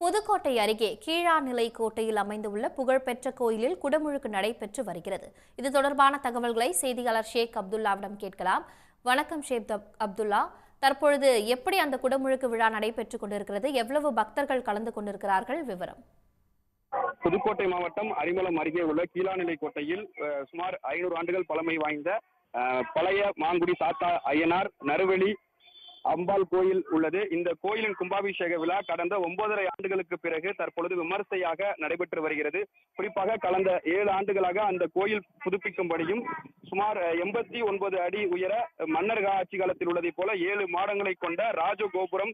புதுக்கோட்டை அருகே கீழாநிலை கோட்டையில் அமைந்துள்ள புகழ்பெற்ற கோயிலில் குடமுழுக்கு நடைபெற்று வருகிறது. இது தொடர்பான தகவல்களை செய்தியாளர் ஷேக் அப்துல்லாவிடம் கேட்கலாம். வணக்கம் ஷேக் அப்துல்லா. தற்பொழுது எப்படி அந்த குடமுழுக்கு விழா நடைபெற்றுக் கொண்டிருக்கிறது? எவ்வளவு பக்தர்கள் கலந்து கொண்டிருக்கிறார்கள்? விவரம். புதுக்கோட்டை மாவட்டம் அரிமளம் அருகே உள்ள கீழாநிலை கோட்டையில் சுமார் ஐநூறு ஆண்டுகள் பழமை வாய்ந்த பழைய மாங்குடி சாத்தா ஐயனார் நறுவெளி அம்பாள் கோயில் உள்ளது. இந்த கோயிலின் கும்பாபிஷேக விழா கடந்த ஒன்பதரை ஆண்டுகளுக்கு பிறகு தற்பொழுது விமர்சையாக நடைபெற்று வருகிறது. குறிப்பாக கடந்த ஏழு ஆண்டுகளாக அந்த கோயில் புதுப்பிக்கும்படியும் சுமார் எண்பத்தி ஒன்பது அடி உயர மன்னர் ஆட்சி காலத்தில் உள்ளதைப் போல ஏழு மாடங்களை கொண்ட ராஜகோபுரம்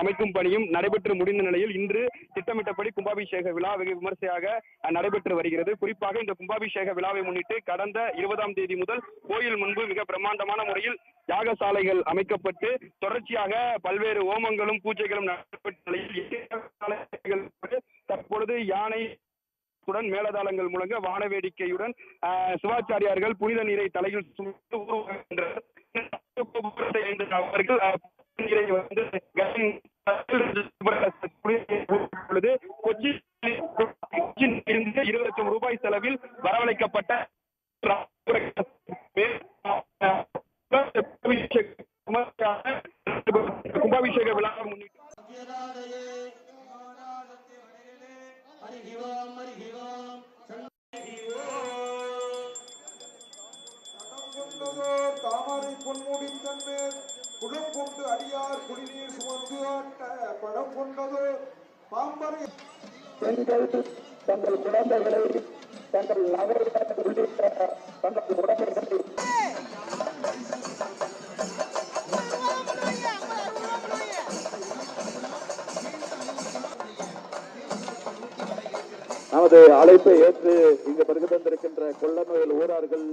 அமைக்கும் பணியும் நடைபெற்று முடிந்த நிலையில் இன்று திட்டமிட்டபடி கும்பாபிஷேக விழா வெகு விமர்சையாக நடைபெற்று வருகிறது. குறிப்பாக இந்த கும்பாபிஷேக விழாவை முன்னிட்டு கடந்த இருபதாம் தேதி முதல் கோயில் முன்பு மிக பிரம்மாண்டமான முறையில் யாகசாலைகள் அமைக்கப்பட்டு தொடர்ச்சியாக பல்வேறு ஓமங்களும் பூஜைகளும் நடைபெற்ற நிலையில் தற்பொழுது யானை உடன் மேலதாளங்கள் முழங்க வான வேடிக்கையுடன் சிவாச்சாரியார்கள் புனித நீரை தலையில் அவர்கள் நீரை வந்து பொழுது கொச்சி இருந்து இரு லட்சம் ரூபாய் செலவில் வரவழைக்கப்பட்ட கும்பாபிஷேக விழாவை முன்னிட்டு கொண்டதோர் தாமரை பொன்முடி தன்மேல் குடம் கொண்டு அடியார் குடிநீர் சுமந்து ஆட்ட படம் கொண்டதோர் பாம்பரை பெண்கள் தங்கள் குழந்தைகளை தங்கள் நகைகளை உள்ளிட்ட தங்கள் நமது அழைப்பை ஏற்று இங்கு வருகை தந்திருக்கின்ற கொள்ளநோயில் ஊரார்கள்.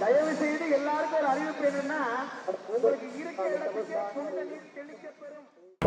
தயவு செய்து எல்லாருக்கும் ஒரு அறிவிப்பு என்னன்னா உங்களுக்கு இருக்க இடத்துக்கு தெளிக்கப்பெறும்.